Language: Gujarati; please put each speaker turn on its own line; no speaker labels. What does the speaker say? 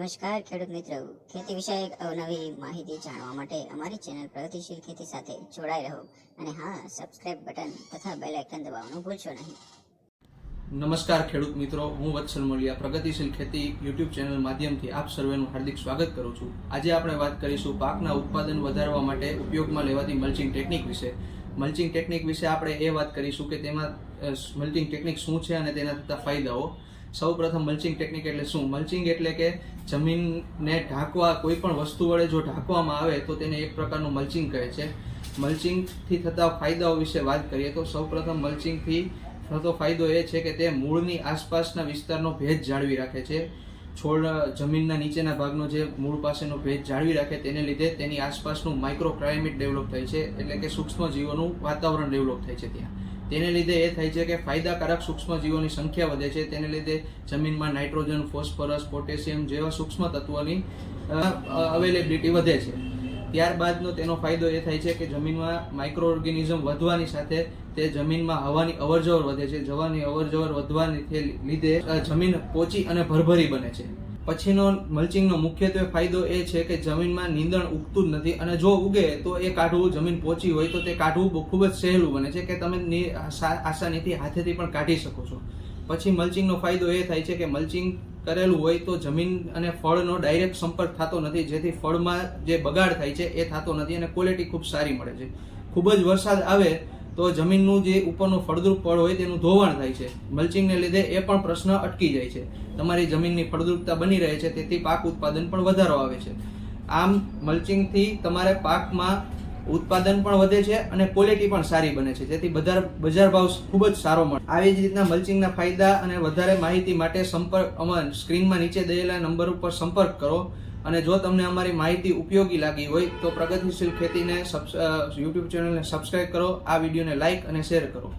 નમસ્કાર, ખેડૂત મિત્રો. ખેતી વિષયક અવનવી માહિતી જાણવા માટે અમારી ચેનલ પ્રગતિશીલ ખેતી સાથે જોડાઈ રહો. અને હા સબસ્ક્રાઇબ બટન તથા બેલ આઇકન દબાવવાનું ભૂલશો નહીં.
નમસ્કાર, ખેડૂત મિત્રો. હું વત્સલ મોલિયા, પ્રગતિશીલ ખેતી યુટ્યુબ ચેનલ માધ્યમથી આપ સર્વેનું હાર્દિક સ્વાગત કરું છું. આજે આપણે વાત કરીશું પાકના ઉત્પાદન વધારવા માટે ઉપયોગમાં લેવાતી મલ્ચિંગ ટેકનિક વિશે. મલ્ચિંગ ટેકનિક વિશે આપણે એ વાત કરીશું કે તેમાં મલ્ચિંગ ટેકનિક શું છે અને તેના થતા ફાયદાઓ. સૌ પ્રથમ મલ્ચિંગ ટેકનિક એટલે શું? મલ્ચિંગ એટલે કે જમીનને ઢાંકવા કોઈ પણ વસ્તુ વડે જો ઢાંકવામાં આવે તો તેને એક પ્રકારનું મલ્ચિંગ કહે છે. મલ્ચિંગથી થતા ફાયદાઓ વિશે વાત કરીએ તો સૌ પ્રથમ મલ્ચિંગથી થતો ફાયદો એ છે કે તે મૂળની આસપાસના વિસ્તારનો ભેજ જાળવી રાખે છે. છોડ જમીનના નીચેના ભાગનો જે મૂળ પાસેનો ભેજ જાળવી રાખે તેને લીધે તેની આસપાસનું માઇક્રો ક્લાઇમેટ ડેવલપ થાય છે. એટલે કે સૂક્ષ્મ જીવોનું વાતાવરણ ડેવલપ થાય છે ત્યાં. તેને લીધે એ થાય છે કે ફાયદાકારક સૂક્ષ્મ જીવોની સંખ્યા વધે છે. તેને લીધે જમીનમાં નાઇટ્રોજન ફોસ્ફરસ પોટેશિયમ જેવા સૂક્ષ્મ તત્વોની અવેલેબિલિટી વધે છે. ત્યારબાદનો તેનો ફાયદો એ થાય છે કે જમીનમાં માઇક્રો ઓર્ગેનિઝમ વધવાની સાથે તે જમીનમાં હવાની અવરજવર વધે છે. જવાની અવરજવર વધવાને લીધે જમીન પોચી અને ભરભરી બને છે. પછીનો મલ્ચિંગનો મુખ્યત્વે ફાયદો એ છે કે જમીનમાં નીંદણ ઉગતું જ નથી અને જો ઉગે તો એ કાઢવું, જમીન પોચી હોય તો તે કાઢવું ખૂબ જ સહેલું બને છે કે તમે આસાનીથી હાથેથી પણ કાઢી શકો છો. પછી મલ્ચિંગનો ફાયદો એ થાય છે કે મલ્ચિંગ કરેલું હોય તો જમીન અને ફળનો ડાયરેક્ટ સંપર્ક થતો નથી. જેથી ફળમાં જે બગાડ થાય છે એ થતો નથી અને ક્વોલિટી ખૂબ સારી મળે છે. ખૂબ જ વરસાદ આવે તો જમીનનું જે ઉપરનું ફળદ્રુપ ફળ હોય તેનું ધોવાણ થાય છે. મલ્ચિંગને લીધે એ પણ પ્રશ્ન અટકી જાય છે. તમારી જમીનની ફળદ્રુપતા બની રહે છે, તેથી પાક ઉત્પાદન પણ વધારો આવે છે. આમ મલ્ચિંગથી તમારે પાકમાં ઉત્પાદન પણ વધે છે અને ક્વોલિટી પણ સારી બને છે. જેથી બજાર બજાર ભાવ ખૂબ જ સારો મળે. આવી જ રીતના મલ્ચિંગના ફાયદા અને વધારે માહિતી માટે સંપર્ક અમાર સ્ક્રીનમાં નીચે દયેલા નંબર ઉપર સંપર્ક કરો. અને જો તમને અમારી માહિતી ઉપયોગી લાગી હોય, તો પ્રગતિશીલ ખેતીને યુટ્યુબ ચેનલને સબસ્ક્રાઈબ કરો. આ વિડીયોને લાઇક અને શેર કરો.